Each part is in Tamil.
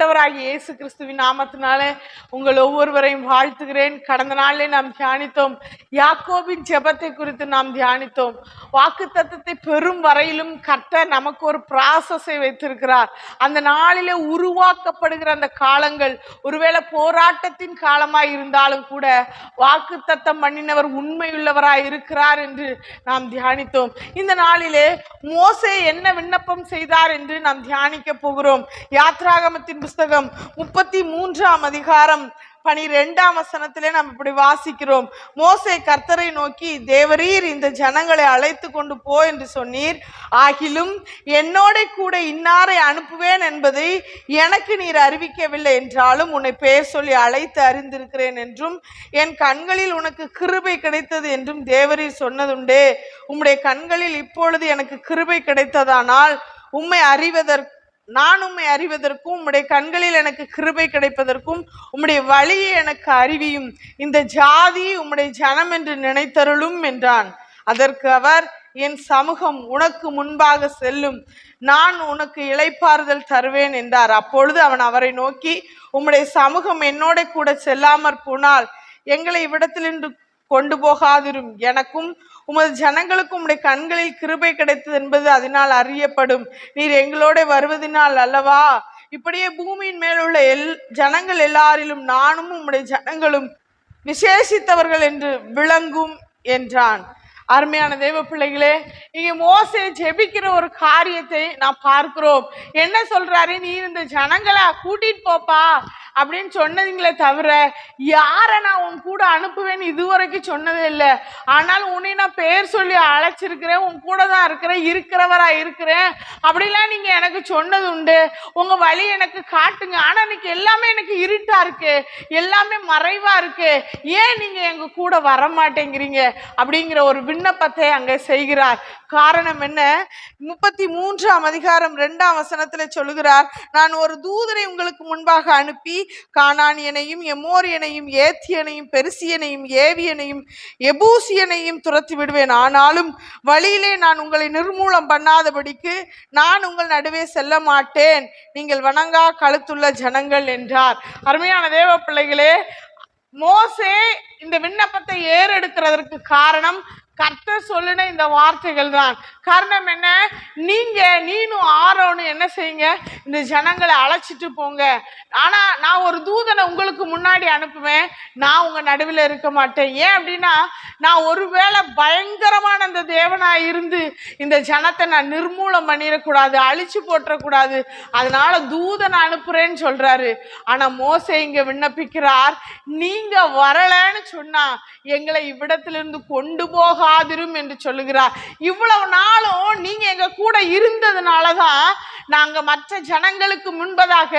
ஆண்டவராகிய இயேசு கிறிஸ்துவின் நாமத்தினாலே உங்கள் ஒவ்வொருவரையும் வாழ்த்துகிறேன். கடந்த நாளிலே நாம் தியானித்தோம். யாக்கோபின் ஜெபத்தை குறித்து நாம் தியானித்தோம். வாக்கு தத்தத்தை பெறும் வரையிலும் கர்த்தர் நமக்கு ஒரு ப்ராசஸை வைத்திருக்கிறார். அந்த நாளிலே உருவாக்கப்படுகிற அந்த காலங்கள் ஒருவேளை போராட்டத்தின் காலமாக இருந்தாலும் கூட வாக்கு தத்தம் பண்ணினவர் உண்மையுள்ளவராய் இருக்கிறார் என்று நாம் தியானித்தோம். இந்த நாளிலே மோசே என்ன விண்ணப்பம் செய்தார் என்று நாம் தியானிக்க போகிறோம். யாத்ராகமத்தின் புஸ்தகம் முப்பத்தி மூன்றாம் அதிகாரம் பனிரெண்டாம் வசனத்திலே நாம் இப்படி வாசிக்கிறோம். மோசை கர்த்தரை நோக்கி தேவரீர் இந்த ஜனங்களை அழைத்து கொண்டு போ என்று சொன்னீர். ஆகிலும் என்னோட கூட இன்னாரை அனுப்புவேன் என்பதை எனக்கு நீர் அறிவிக்கவில்லை என்றாலும் உன்னை பெயர் சொல்லி அழைத்து அறிந்திருக்கிறேன் என்றும் என் கண்களில் உனக்கு கிருபை கிடைத்தது என்றும் தேவரீர் சொன்னதுண்டே. உம்முடைய கண்களில் இப்பொழுது எனக்கு கிருபை கிடைத்ததானால் உம்மை அறிவதற்கு நான் உம்மை அறிவதற்கும் உம்முடைய கண்களில் எனக்கு கிருபை கிடைப்பதற்கும் உம்முடைய வழியை எனக்கு அறிவியும். இந்த ஜாதி உம்முடைய ஜனம் என்று நினைத்தருளும் என்றான். அதற்கு அவர் என் சமூகம் உனக்கு முன்பாக செல்லும். நான் உனக்கு இளைப்பாறுதல் தருவேன் என்றார். அப்பொழுது அவன் அவரை நோக்கி உம்முடைய சமூகம் என்னோட கூட செல்லாமற் போனால் எங்களை இவ்விடத்திலிருந்து கொண்டு போகாதிரும். எனக்கும் உமது ஜனங்களுக்கும் உம்முடைய கண்களில் கிருபை கிடைத்தது என்பது அதனால் அறியப்படும். நீர் எங்களோட வருவதனால் அல்லவா? இப்படியே பூமியின் மேலுள்ள எல் ஜனங்கள் எல்லாரிலும் நானும் உம்முடைய ஜனங்களும் விசேஷித்தவர்கள் என்று விளங்கும் என்றான். அருமையான தெய்வ பிள்ளைகளே இங்கே மோசை ஜெபிக்கிற ஒரு காரியத்தை நான் பார்க்கிறோம். என்ன சொல்றாரு? நீ இந்த ஜனங்களை கூட்டிட்டு போப்பா. அப்படின்னு சொன்னதுங்களே தவிர யாரை நான் உன் கூட அனுப்புவேன்னு இதுவரைக்கும் சொன்னதே இல்லை. ஆனால் உன்னை நான் பேர் சொல்லி அழைச்சிருக்கிறேன் உன் கூட தான் இருக்கிறேன் இருக்கிறவரா இருக்கிறேன். அப்படிலாம் நீங்கள் எனக்கு சொன்னது உண்டு. உங்கள் வழி எனக்கு காட்டுங்க. ஆனால் இன்னைக்கு எல்லாமே எனக்கு இருட்டாக இருக்கு. எல்லாமே மறைவாக இருக்கு. ஏன் நீங்கள் எங்கள் கூட வர மாட்டேங்கிறீங்க அப்படிங்கிற ஒரு விண்ணப்பத்தை அங்கே செய்கிறார். காரணம் என்ன? முப்பத்தி மூன்றாம் அதிகாரம் ரெண்டாம் வசனத்தில் சொல்லுகிறார் நான் ஒரு தூதரை உங்களுக்கு முன்பாக அனுப்பி கானானியனையும் எமோரியனையும் ஏத்தியனையும் பெருசியனையும் ஏவியனையும் எபூசியனையும் துரத்தி விடுவேன். ஆனாலும் வழியிலே நான் உங்களை நிர்மூலம் பண்ணாதபடிக்கு நான் உங்கள் நடுவே செல்ல மாட்டேன். நீங்கள் வணங்கா கழுத்துள்ள ஜனங்கள் என்றார். அருமையான தேவ பிள்ளைகளே மோசே இந்த விண்ணப்பத்தை ஏறெடுக்கிறதற்கு காரணம் கர்த்தர் சொல்லின இந்த வார்த்தைகள் தான் காரணம் என்ன? நீங்க நீனும் ஆரோனும் என்ன செய்யுங்க? இந்த ஜனங்களை அழைச்சிட்டு போங்க. ஆனா நான் ஒரு தூதனை உங்களுக்கு முன்னாடி அனுப்புவேன். நான் உங்க நடுவில் இருக்க மாட்டேன். ஏன் அப்படின்னா நான் ஒருவேளை பயங்கரமான அந்த தேவனா இருந்து இந்த ஜனத்தை நான் நிர்மூலம் பண்ணிடக்கூடாது அழிச்சு போட்டுறக்கூடாது அதனால தூதனை அனுப்புறேன்னு சொல்றாரு. ஆனா மோசை இங்க விண்ணப்பிக்கிறார். நீங்க வரலன்னு சொன்னா எங்களை இவ்விடத்திலிருந்து கொண்டு போக பாதிரும் என்று சொல்லுகிறார். இவ்வளவு நாளும் நீங்க எங்க கூட இருந்ததுனால தான் நாங்க மற்ற ஜனங்களுக்கு முன்பதாக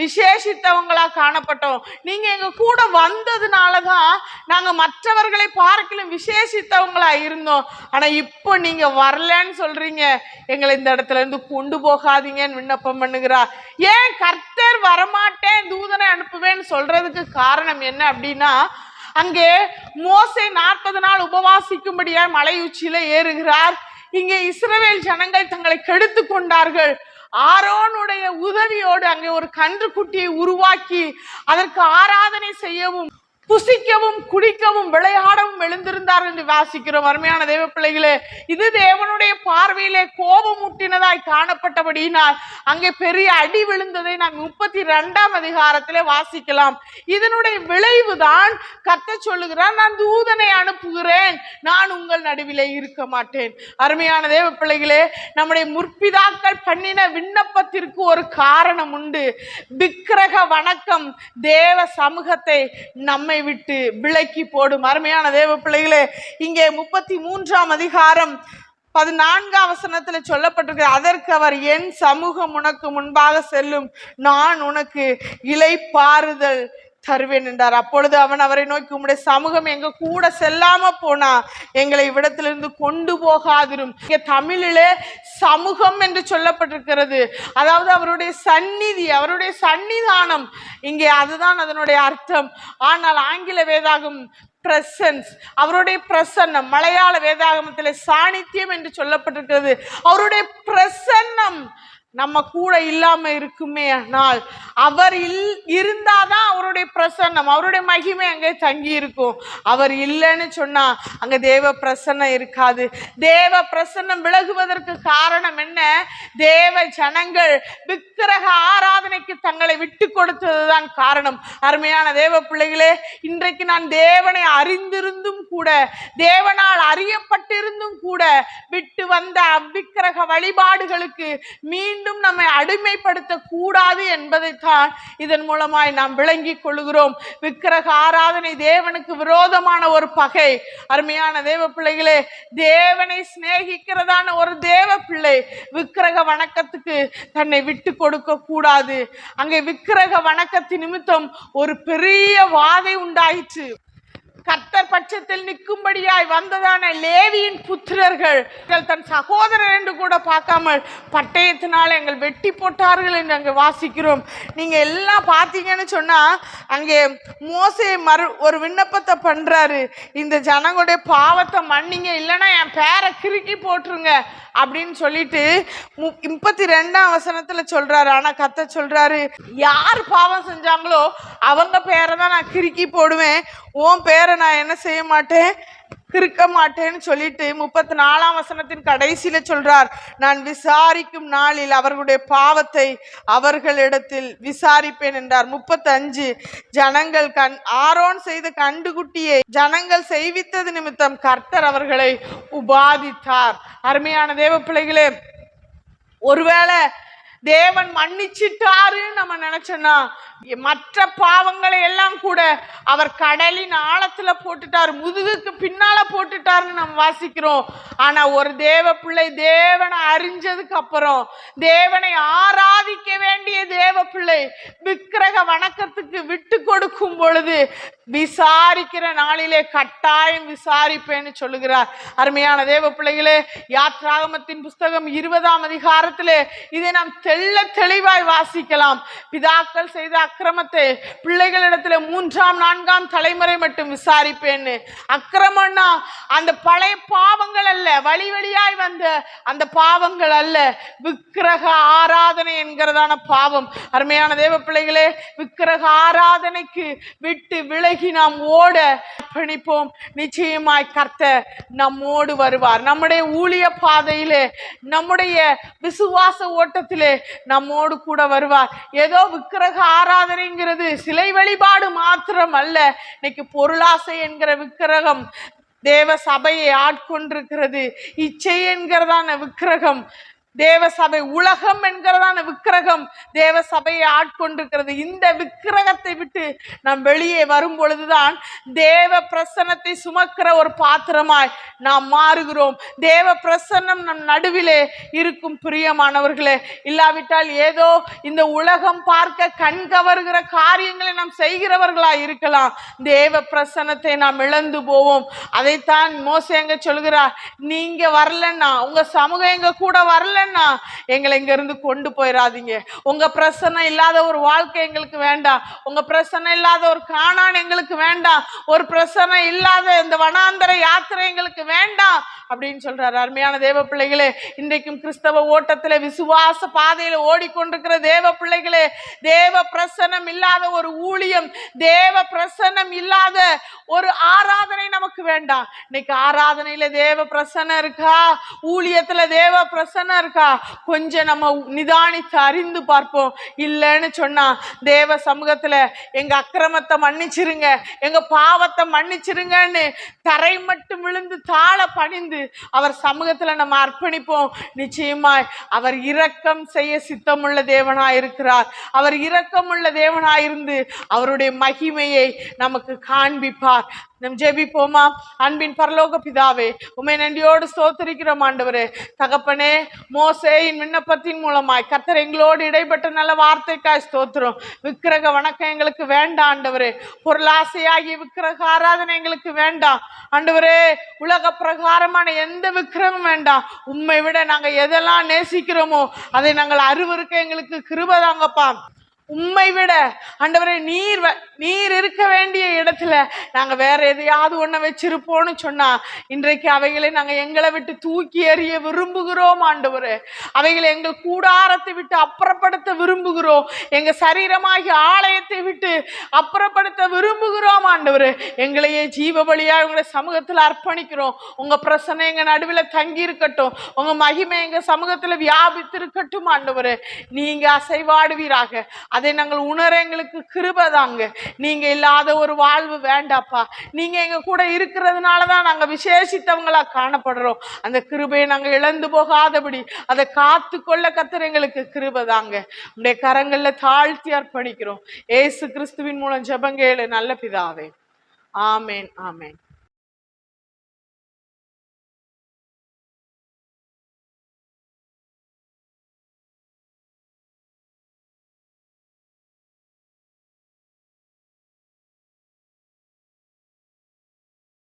விசேஷித்தவங்களா காணப்பட்டோம். நீங்க எங்க கூட வந்ததுனால தான் நாங்க மற்றவர்களை பார்க்கலும் விசேஷித்தவங்களா இருந்தோம். ஆனா இப்போ நீங்க வரலன்னு சொல்றீங்க. எங்களை இந்த இடத்துல இருந்து கொண்டு போகாதீங்கன்னு விண்ணப்பம் பண்ணுகிறார். ஏன் கர்த்தர் வரமாட்டேன் தூதனை அனுப்புவேன்னு சொல்றதுக்கு காரணம் என்ன அப்படின்னா அங்கே மோசை நாற்பது நாள் உபவாசிக்கும்படியாய் மலை உச்சியில ஏறுகிறார். இங்கே இஸ்ரவேல் ஜனங்கள் தங்களை கெடுத்து கொண்டார்கள். ஆரோனுடைய உதவியோடு அங்கே ஒரு கன்றுக்குட்டியை உருவாக்கி அதற்கு ஆராதனை செய்யவும் புசிக்கவும் குடிக்கவும் விளையாடவும் எழுந்திருந்தார் என்று வாசிக்கிறோம் அருமையான தெய்வ பிள்ளைகளே இது தேவனுடைய பார்வையிலே கோபம் முட்டினதாய் காணப்பட்டபடியினால் அங்கே பெரிய அடி விழுந்ததை நாம் முப்பத்தி ரெண்டாம் அதிகாரத்திலே வாசிக்கலாம். இதனுடைய விளைவுதான் கத்த சொல்லுகிறார் நான் தூதனை அனுப்புகிறேன் நான் உங்கள் நடுவிலே இருக்க மாட்டேன். அருமையான தேவ பிள்ளைகளே நம்முடைய முற்பிதாக்கள் பண்ணின விண்ணப்பத்திற்கு ஒரு காரணம் உண்டு. விக்கிரக வணக்கம் தேவ சமூகத்தை நம்மை விட்டு விலக்கி போடும் அருமையான தேவ பிள்ளைகளே இங்கே முப்பத்தி மூன்றாம் அதிகாரம் பதினான்காம் வசனத்துல சொல்லப்பட்டிருக்கு அதற்கு அவர் என் சமூகம் உனக்கு முன்பாக செல்லும். நான் உனக்கு இலைப்பாறுதல் தருவேன் என்றார். அப்பொழுது அவன் அவரை நோக்கி உம்முடைய சமூகம் எங்க கூட செல்லாம போனா எங்களை இவ்விடத்திலிருந்து கொண்டு போகாதிரும். இங்க தமிழிலே சமூகம் என்று சொல்லப்பட்டிருக்கிறது. அதாவது அவருடைய சந்நிதி அவருடைய சன்னிதானம். இங்கே அதுதான் அதனுடைய அர்த்தம். ஆனால் ஆங்கில வேதாகம் பிரசன்ஸ் அவருடைய பிரசன்னம் மலையாள வேதாகமத்தில் சாணித்தியம் என்று சொல்லப்பட்டிருக்கிறது. அவருடைய பிரசன்னம் நம்ம கூட இல்லாம இருக்குமே ஆனால் அவர் இல் இருந்தாதான் அவருடைய பிரசன்னம் அவருடைய மகிமை அங்கே தங்கி இருக்கும். அவர் இல்லைன்னு சொன்னா அங்க தேவ பிரசன்னம் இருக்காது. தேவ பிரசன்னம் விலகுவதற்கு காரணம் என்ன? தேவ ஜனங்கள் விக்கிரக ஆராதனைக்கு தங்களை விட்டு கொடுத்ததுதான் காரணம். அருமையான தேவ பிள்ளைகளே இன்றைக்கு நான் தேவனை அறிந்திருந்தும் கூட தேவனால் அறியப்பட்டிருந்தும் கூட விட்டு வந்த அவ்விக்கிரக வழிபாடுகளுக்கு மீண்டும் நம்மை அடிமைப்படுத்த கூடாது என்பதைத்தான் இதன் மூலமாய் நாம் விளங்கிக் கொள்கிறோம். விக்கிரக ஆராதனை தேவனுக்கு விரோதமான ஒரு பகை. அருமையான தேவ பிள்ளைகளே தேவனை சிநேகிக்கிறதான ஒரு தேவ பிள்ளை விக்கிரக வணக்கத்துக்கு தன்னை விட்டு கொடுக்க கூடாது அங்கே விக்கிரக வணக்கத்தின் நிமித்தம் ஒரு பெரிய வாதை உண்டாயிற்று. கர்த்தர் பட்சத்தில் நிற்கும்படியாய் வந்ததான லேவியின் புத்திரர்கள் தன் சகோதரர் என்று கூட பார்க்காமல் பட்டயத்தினால் எங்கள் வெட்டி போட்டார்கள் என்று அங்கே வாசிக்கிறோம். நீங்கள் எல்லாம் பார்த்தீங்கன்னு சொன்னால் அங்கே மோசே மறு ஒரு விண்ணப்பத்தை பண்ணுறாரு இந்த ஜனங்களுடைய பாவத்தை மன்னிங்க இல்லைன்னா என் பேரை கிறுக்கி போட்டுருங்க அப்படின்னு சொல்லிட்டு மு- முப்பத்தி ரெண்டாம் வசனத்தில் சொல்கிறாரு ஆனால் கத்த சொல்கிறாரு யார் பாவம் செஞ்சாங்களோ அவங்க பேரை தான் நான் கிறுக்கி போடுவேன் உன் பேரை நான் என்ன செய்ய மாட்டேன்? இருக்க மாட்டேன்னு சொல்லிட்டு முப்பத்தி நாலாம் வசனத்தின் கடைசியில சொல்றார். நான் விசாரிக்கும் நாளில் அவர்களுடைய பாவத்தை அவர்களிடத்தில் விசாரிப்பேன் என்றார். முப்பத்தி அஞ்சு ஜனங்கள் கண் ஆரோன் செய்த கண்டுகுட்டியை ஜனங்கள் செய்வித்தது நிமித்தம் கர்த்தர் அவர்களை உபாதித்தார். அருமையான தேவ பிள்ளைகளே ஒருவேளை தேவன் மன்னிச்சிட்டாருன்னு நம்ம நினைச்சோம்னா. மற்ற பாவங்களை எல்லாம் கூட அவர் கடலின் ஆழத்துல போட்டுட்டார் முதுகுக்கு பின்னால போட்டுட்டாருன்னு நம்ம வாசிக்கிறோம். ஆனா ஒரு தேவ பிள்ளை தேவனை அறிஞ்சதுக்கு அப்புறம் தேவனை ஆராதிக்க வேண்டிய தேவ பிள்ளை விக்கிரக வணக்கத்துக்கு விட்டு கொடுக்கும் பொழுது விசாரிக்கிற நாளிலே கட்டாயம் விசாரிப்பேன்னு சொல்லுகிறார். அருமையான தேவ பிள்ளைகளே யாத்ராகமத்தின் புஸ்தகம் இருபதாம் அதிகாரத்திலே இதை நாம் தெல்ல தெளிவாய் வாசிக்கலாம். பிதாக்கள் செய்த அக்கிரமத்தை பிள்ளைகளிடத்துல மூன்றாம் நான்காம் தலைமுறை மட்டும் விசாரிப்பேன்னு. அக்கிரமம்னா அந்த பழைய பாவங்கள் அல்ல வழி வழியாய் வந்த அந்த பாவங்கள் அல்ல. விக்கிரக ஆராதனை என்கிறதான பாவம். அருமையான தேவ பிள்ளைகளே விக்கிரக ஆராதனைக்கு விட்டு விலகி நாம் ஓட அர்ப்பணிப்போம் நிச்சயமாய் கர்த்த நம்மோடு வருவார். நம்முடைய ஊழிய பாதையிலே நம்முடைய விசுவாச ஓட்டத்திலே நம்மோடு கூட வருவார். ஏதோ விக்கிரக ஆராதனைங்கிறது சிலை வழிபாடு மாத்திரம் அல்ல இன்னைக்கு பொருளாசை என்கிற விக்கிரகம் தேவ சபையை ஆட்கொண்டிருக்கிறது. இச்சை என்கிறதான விக்கிரகம். தேவ சபை உலகம் என்கிறதான விக்கிரகம் தேவ சபையை ஆட்கொண்டிருக்கிறது. இந்த விக்கிரகத்தை விட்டு நாம் வெளியே வரும் பொழுதுதான் தேவ பிரசன்னத்தை சுமக்கிற ஒரு பாத்திரமாய் நாம் மாறுகிறோம். தேவ பிரசன்னம் நம் நடுவிலே இருக்கும் பிரியமானவர்களே இல்லாவிட்டால் ஏதோ இந்த உலகம் பார்க்க கண் கவருகிற காரியங்களை நாம் செய்கிறவர்களாய் இருக்கலாம். தேவ பிரசன்னத்தை நாம் இழந்து போவோம். அதைத்தான் மோசே எங்க சொல்கிறார் நீங்க வரலன்னா உங்க சமூகம் எங்க கூட வரலன்னா எங்களை இங்க இருந்து கொண்டு போயிடாதீங்க உங்க பிரசனை இல்லாத ஒரு வாழ்க்கை எங்களுக்கு வேண்டாம். உங்க பிரசனை இல்லாத ஒரு காணான் எங்களுக்கு வேண்டாம். ஒரு பிரசனை இல்லாத இந்த வனாந்தர யாத்திரை எங்களுக்கு வேண்டாம். அப்படின்னு சொல்றாரு அருமையான தேவ பிள்ளைகளே. இன்றைக்கும் கிறிஸ்தவ ஓட்டத்துல விசுவாச பாதையில ஓடிக்கொண்டிருக்கிற தேவ பிள்ளைகளே தேவ பிரசன்னம் இல்லாத ஒரு ஊழியம் தேவ பிரசன்னம் இல்லாத ஒரு ஆராதனை நமக்கு வேண்டாம். இன்னைக்கு ஆராதனையில தேவ பிரசன்னம் இருக்கா? ஊழியத்துல தேவ பிரசன்னம் இருக்கா? கொஞ்சம் நம்ம நிதானித்து அறிந்து பார்ப்போம். இல்லைன்னு சொன்னா தேவ சமூகத்துல எங்க அக்கிரமத்தை மன்னிச்சிருங்க எங்க பாவத்தை மன்னிச்சிருங்கன்னு தரை மட்டும் விழுந்து தாழ பணிந்து அவர் சமூகத்துல நம்ம அர்ப்பணிப்போம். நிச்சயமாய் அவர் இரக்கம் செய்ய சித்தமுள்ள தேவனாய் இருக்கிறார். அவர் இரக்கமுள்ள தேவனாயிருந்து அவருடைய மகிமையை நமக்கு காண்பிப்பார். நம் ஜெபிப்போமா அன்பின் பரலோக பிதாவே உமை நன்றியோடு சோத்தரிக்கிறோம் ஆண்டவரே தகப்பனே மோசேயின் விண்ணப்பத்தின் மூலமாய் கர்த்தர் எங்களோடு இடைப்பட்ட நல்ல வார்த்தைக்காய் ஸ்தோத்திரம் விக்கிரக வணக்கம் எங்களுக்கு வேண்டாம் ஆண்டவரே பொருளாசையாகி விக்கிரக ஆராதனை எங்களுக்கு வேண்டாம் ஆண்டவரே உலக பிரகாரமான எந்த விக்கிரமும் வேண்டாம் உண்மை விட நாங்க எதெல்லாம் நேசிக்கிறோமோ அதை நாங்கள் அருவருக்க எங்களுக்கு கிருபதாங்கப்பா உண்மை விட ஆண்டவரே நீர் வ- நீர் இருக்க வேண்டிய இடத்துல நாங்க வேற எதையாவது ஒண்ண வச்சிருப்போம்னு சொன்னா இன்றைக்கு அவைகளை நாங்க எங்களை விட்டு தூக்கி எறிய விரும்புகிறோம் ஆண்டவரே. அவைகளை எங்கள் கூடாரத்தை விட்டு அப்புறப்படுத்த விரும்புகிறோம். எங்க சரீரமாகி ஆலயத்தை விட்டு அப்புறப்படுத்த விரும்புகிறோம் ஆண்டவரே. எங்களையே ஜீவ வழியாக உங்களை சமூகத்துல அர்ப்பணிக்கிறோம். உங்க பிரசனை எங்க நடுவில் தங்கி இருக்கட்டும். உங்க மகிமை எங்க சமூகத்துல வியாபித்து இருக்கட்டும் ஆண்டவரே. நீங்க அசைவாடுவீராக. அதை நாங்கள் உணர எங்களுக்கு கிருபதாங்க நீங்கள் இல்லாத ஒரு வாழ்வு வேண்டாப்பா. நீங்கள் எங்கள் கூட இருக்கிறதுனால தான் நாங்கள் விசேஷித்தவங்களாக காணப்படுறோம். அந்த கிருபையை நாங்கள் இழந்து போகாதபடி அதை காத்து கொள்ள கத்துற எங்களுக்கு கிருபதாங்க உடைய கரங்களில் தாழ்த்தி அர்ப்பணிக்கிறோம். ஏசு கிறிஸ்துவின் மூலம் ஜபங்கேளு நல்ல பிதாவே. ஆமேன் ஆமேன்.